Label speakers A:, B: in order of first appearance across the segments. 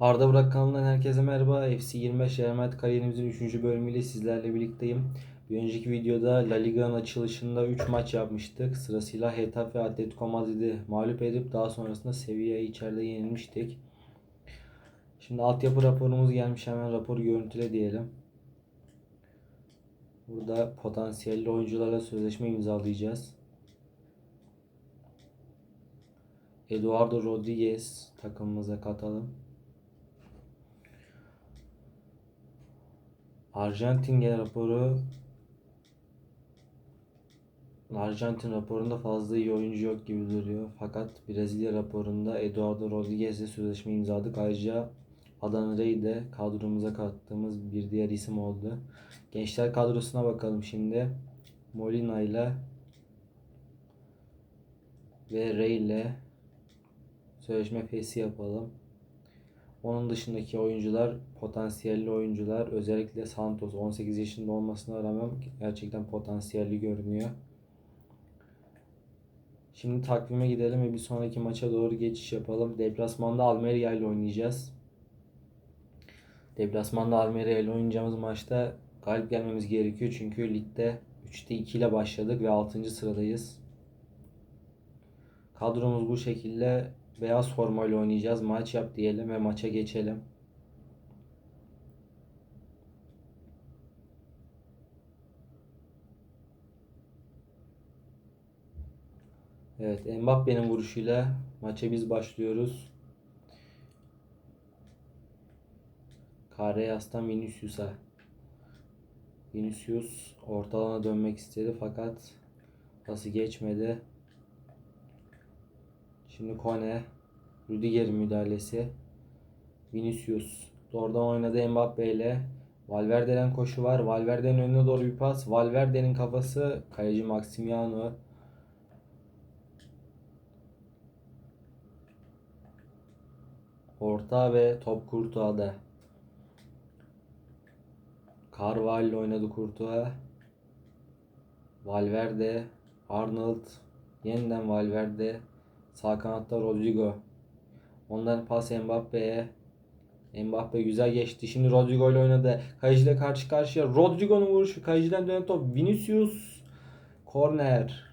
A: Arda Burak kanalından herkese merhaba. FC 25 Real kariyerimizin 3. bölümüyle sizlerle birlikteyim. Bir önceki videoda La Liga'nın açılışında 3 maç yapmıştık. Sırasıyla Getafe ve Atletico Madrid'i mağlup edip daha sonrasında Sevilla'yı içeride yenilmiştik. Şimdi altyapı raporumuz gelmiş. Hemen raporu görüntüle diyelim. Burada potansiyelli oyuncularla sözleşme imzalayacağız. Eduardo Rodriguez takımımıza katalım. Arjantin gel raporu Arjantin raporunda fazla iyi oyuncu yok gibi duruyor. Fakat Brezilya raporunda Eduardo Rodriguez'le sözleşme imzaladık. Ayrıca Adana Rey de kadromuza kattığımız bir diğer isim oldu. Gençler kadrosuna bakalım şimdi. Molina ile ve Rey ile sözleşme fesi yapalım. Onun dışındaki oyuncular potansiyelli oyuncular. Özellikle Santos 18 yaşında olmasına rağmen gerçekten potansiyelli görünüyor. Şimdi takvime gidelim ve bir sonraki maça doğru geçiş yapalım. Deplasmanda Almeria ile oynayacağız. Deplasmanda Almeria ile oynayacağımız maçta galip gelmemiz gerekiyor. Çünkü ligde 3'te 2 ile başladık ve 6. sıradayız. Kadromuz bu şekilde beyaz formayla oynayacağız. Maç yap diyelim ve maça geçelim. Evet, Mbappe'nin vuruşuyla maça biz başlıyoruz. Carreras'tan Vinicius'a. Vinicius orta alana dönmek istedi fakat pası geçmedi. Şimdi Kone, Rüdiger'in müdahalesi. Vinicius doğrudan oynadı Mbappe ile. Valverde'den koşu var. Valverde'nin önüne doğru bir pas. Valverde'nin kafası kaleci Maximiano. Orta ve top Courtois'da. Carvalho oynadı Courtois. Valverde, Arnold, yeniden Valverde, sağ kanatta Rodrigo. Ondan pas Mbappe'ye. Mbappe güzel geçti. Şimdi Rodrigo ile oynadı. Kaleci ile karşı karşıya. Rodrigo'nun vuruşu. Kaleciden dönen top. Vinicius. Korner.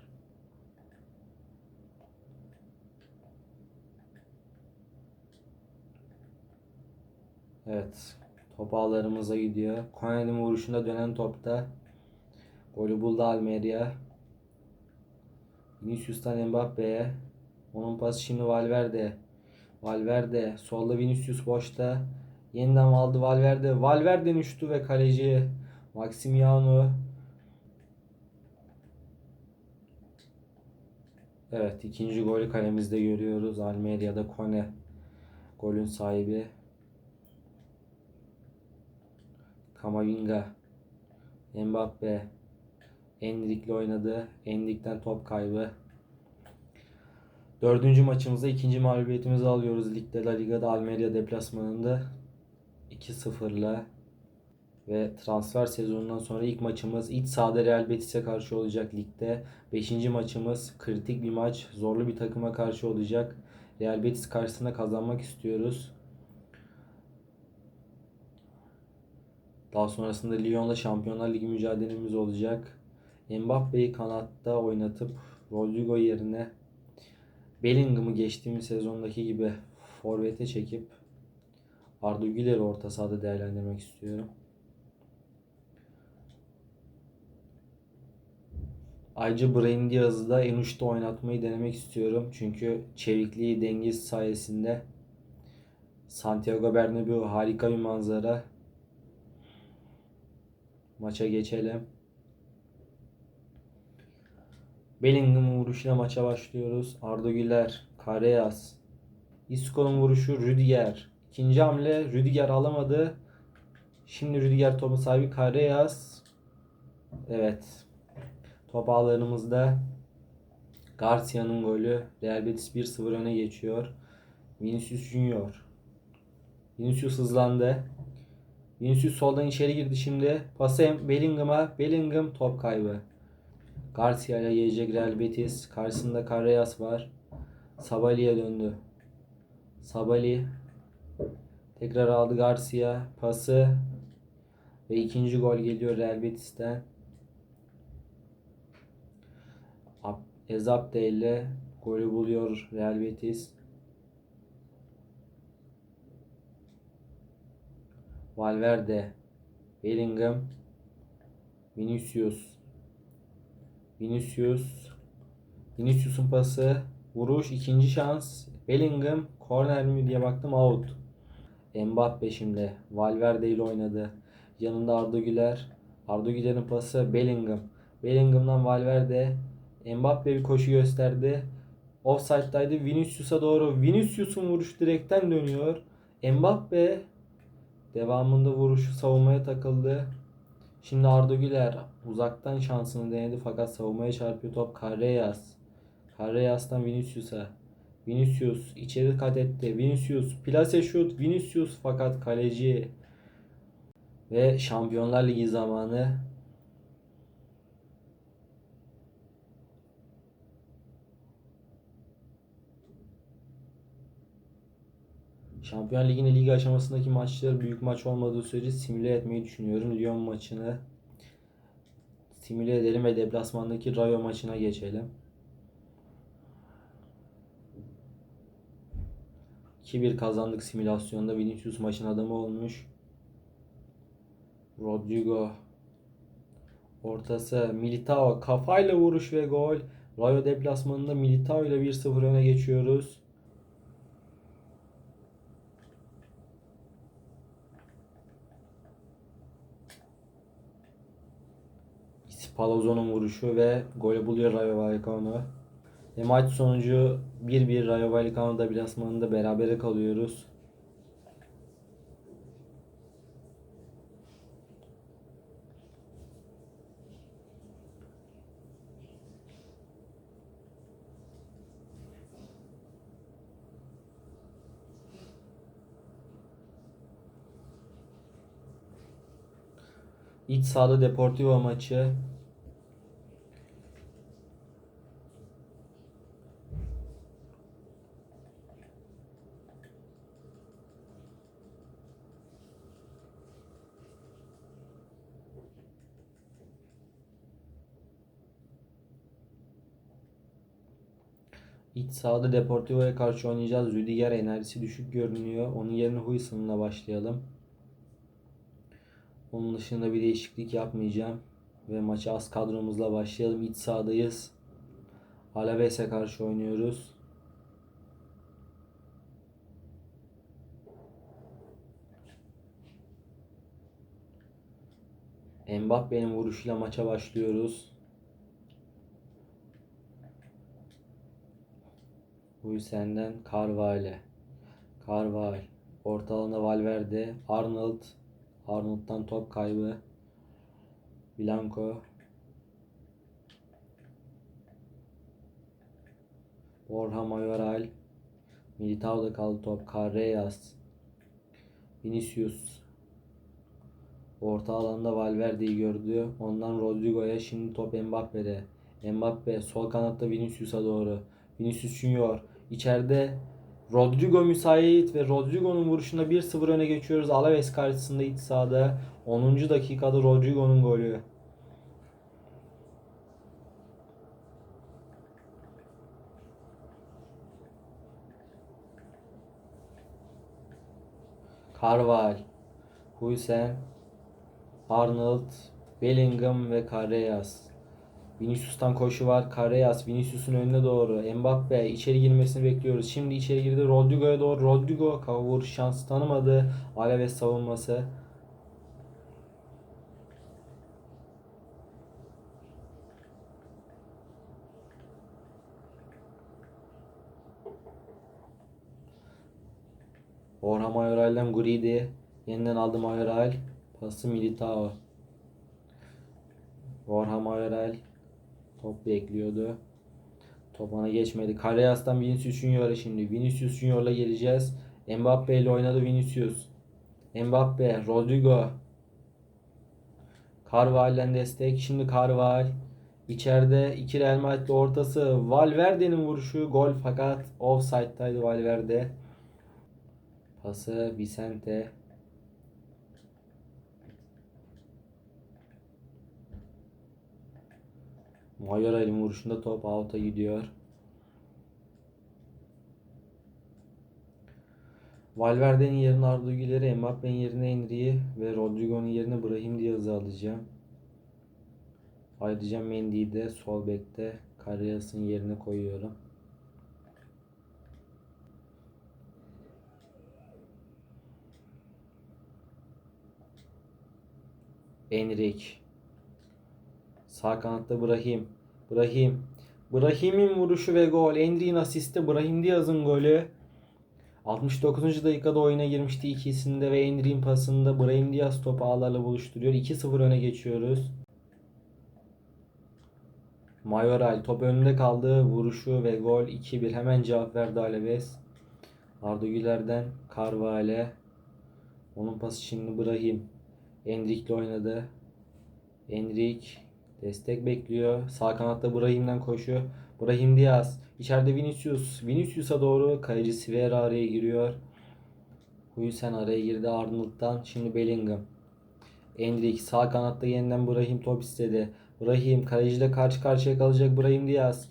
A: Evet. Top ağlarımıza gidiyor. Kone'nin vuruşunda dönen topta. Golü buldu Almeria. Vinicius'tan Mbappe'ye. Onun pası şimdi Valverde. Valverde. Solda Vinicius boşta. Yeniden aldı Valverde. Valverde'nin şutu ve kaleci Maximiano. Evet ikinci golü kalemizde görüyoruz. Almeria'da Kone golün sahibi. Kamavinga. Mbappe. Endrick'le oynadı. Endrick'ten top kaybı. Dördüncü maçımızda ikinci mağlubiyetimizi alıyoruz. Ligde La Liga'da Almeria deplasmanında 2-0'la ve transfer sezonundan sonra ilk maçımız iç sahada Real Betis'e karşı olacak ligde. Beşinci maçımız kritik bir maç. Zorlu bir takıma karşı olacak. Real Betis karşısında kazanmak istiyoruz. Daha sonrasında Lyon'la Şampiyonlar Ligi mücadelemiz olacak. Mbappe'yi kanatta oynatıp Rodrigo yerine Bellingham'ı geçtiğimiz sezondaki gibi forvete çekip Arda Güler'i orta sahada değerlendirmek istiyorum. Ayrıca Brahim Diaz'ı da en uçta oynatmayı denemek istiyorum. Çünkü çevikliği, dengesi sayesinde Santiago Bernabéu harika bir manzara. Maça geçelim. Bellingham vuruşuyla maça başlıyoruz. Arda Güler, Carreras, Isco'nun vuruşu Rüdiger. İkinci hamle Rüdiger alamadı. Şimdi Rüdiger topu sahibi Carreras. Evet. Top ağlarımızda. Garcia'nın golü. Real Betis 1-0 öne geçiyor. Vinicius Junior. Vinicius hızlandı. Vinicius soldan içeri girdi şimdi. Pası Bellingham'a. Bellingham top kaybı. Garcia ile gelecek Real Betis. Karşısında Carreras var. Sabali'ye döndü. Sabali Tekrar aldı Garcia. Pası. Ve ikinci gol geliyor Real Betis'ten. Ezabde ile golü buluyor Real Betis. Valverde, Bellingham, Vinicius, Vinicius, Vinicius'un pası, vuruş, ikinci şans, Bellingham, korner mi diye baktım out. Mbappe şimdi Valverde ile oynadı. Yanında Arda Güler. Arda Güler'in pası Bellingham. Bellingham'dan Valverde. Mbappe bir koşu gösterdi. Offside'daydı. Vinicius'a doğru. Vinicius'un vuruşu direkten dönüyor. Mbappe devamında vuruşu savunmaya takıldı. Şimdi Arda Güler uzaktan şansını denedi fakat savunmaya çarpıyor top. Carreras. Carreras'tan Vinicius'a. Vinicius içeri kat etti. Vinicius plase şut. Vinicius fakat kaleci ve Şampiyonlar Ligi zamanı Şampiyon Ligi'nin lig aşamasındaki maçları büyük maç olmadığı sürece simüle etmeyi düşünüyorum. Lyon maçını simüle edelim ve deplasmandaki Rayo maçına geçelim. 2-1 kazandık simülasyonda. Vinicius maçın adamı olmuş. Rodrigo ortası Militao kafayla vuruş ve gol. Rayo deplasmanında Militao ile 1-0 öne geçiyoruz. Palazzo'nun vuruşu ve golü buluyor Rayo Vallecano. Ve maç sonucu 1-1 Rayo Vallecano deplasmanında berabere kalıyoruz. İç sahada Deportivo maçı. İç sahada Deportivo'ya karşı oynayacağız. Rüdiger enerjisi düşük görünüyor. Onun yerine Huyson'la başlayalım. Onun dışında bir değişiklik yapmayacağım. Ve maça az kadromuzla başlayalım. İç sahadayız. Alaves'e karşı oynuyoruz. Mbappe'nin vuruşuyla maça başlıyoruz. Huysen'den Carvalho. Carvalho. Orta alanda Valverde. Arnold. Arnold'dan top kaybı. Blanco. Borja Mayoral. Militao'da kaldı top. Carreras. Vinicius. Orta alanda Valverde'yi gördü. Ondan Rodrigo'ya şimdi top Mbappe'de. Mbappe sol kanatta Vinicius'a doğru. Vinicius Junior içeride Rodrigo müsait ve Rodrigo'nun vuruşunda 1-0 öne geçiyoruz. Alaves karşısında iç sahada 10. dakikada Rodrigo'nun golü. Carval, Huysen, Arnold, Bellingham ve Carreras. Vinicius'tan koşu var. Carreras Vinicius'un önüne doğru. Mbappe içeri girmesini bekliyoruz. Şimdi içeri girdi. Rodrigo'ya doğru. Rodrigo kafa vuruş şansı tanımadı. Alaves savunması. Orhan Mayoral'den Guridi. Yeniden aldı Mayoral. Pası Militao. Orhan Mayoral top bekliyordu. Top ona geçmedi. Carreras'tan Vinicius Junior'a şimdi. Vinicius Junior'la geleceğiz. Mbappe ile oynadı Vinicius. Mbappe, Rodrigo. Carvalho'den destek. Şimdi Carvalho. İçeride iki Real Madrid'li ortası. Valverde'nin vuruşu gol fakat offside'daydı Valverde. Pası Vicente. Mayoral'in vuruşunda top out'a gidiyor. Valverde'nin yerine Arda Güler'i, Mbappe'nin yerine Henry'i ve Rodrigo'nun yerine Brahim Diaz'ı alacağım. Ayrıca Mendy'yi de sol bekte Carras'ın yerine koyuyorum. Enrik. Sağ kanatta Brahim. Brahim. Brahim'in vuruşu ve gol. Enrik'in asisti. Brahim Diaz'ın golü. 69. dakikada oyuna girmişti ikisinde ve Enrik'in pasında Brahim Diaz topu ağlarla buluşturuyor. 2-0 öne geçiyoruz. Mayoral top önünde kaldı. Vuruşu ve gol 2-1. Hemen cevap verdi Alaves. Arda Güler'den Carvalho. Onun pası şimdi Brahim. Endrik'le oynadı. Endrik destek bekliyor. Sağ kanatta Brahim'den koşu. Brahim Diaz. İçeride Vinicius. Vinicius'a doğru kaleci Sivera araya giriyor. Huysen araya girdi Arnold'dan. Şimdi Bellingham. Endrik sağ kanatta yeniden Brahim top istedi. Brahim kaleciyle karşı karşıya kalacak Brahim Diaz.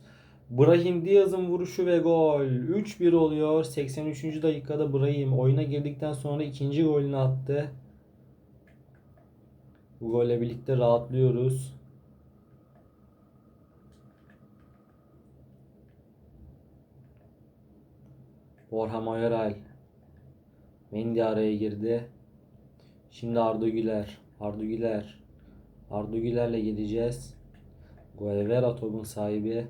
A: Brahim Diaz'ın vuruşu ve gol. 3-1 oluyor. 83. dakikada Brahim oyuna girdikten sonra ikinci golünü attı. Bu golle birlikte rahatlıyoruz. Borja Mayoral. Mendy araya girdi. Şimdi Arda Güler. Arda Güler. Arda Güler'le gideceğiz. Guevara topun sahibi.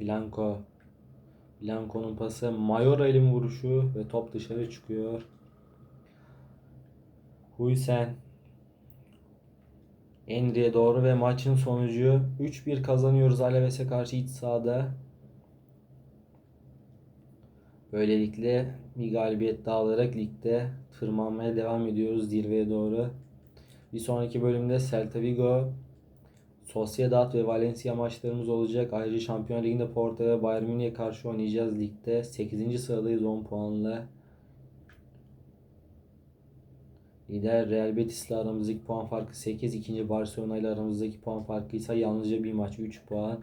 A: Blanco. Blanco'nun pası. Mayoral'in vuruşu ve top dışarı çıkıyor. Huysen. Enri'ye doğru ve maçın sonucu 3-1 kazanıyoruz Alaves'e karşı iç sahada. Böylelikle bir galibiyet daha alarak ligde tırmanmaya devam ediyoruz zirveye doğru. Bir sonraki bölümde Celta Vigo, Sociedad ve Valencia maçlarımız olacak. Ayrıca Şampiyon Ligi'nde Porto ve Bayern Münih'e karşı oynayacağız ligde. 8. sıradayız 10 puanla. Lider Real Betis ile aramızdaki puan farkı 8. ikinci Barcelona ile aramızdaki puan farkı ise yalnızca bir maç 3 puan.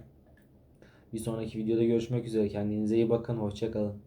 A: Bir sonraki videoda görüşmek üzere. Kendinize iyi bakın. Hoşçakalın.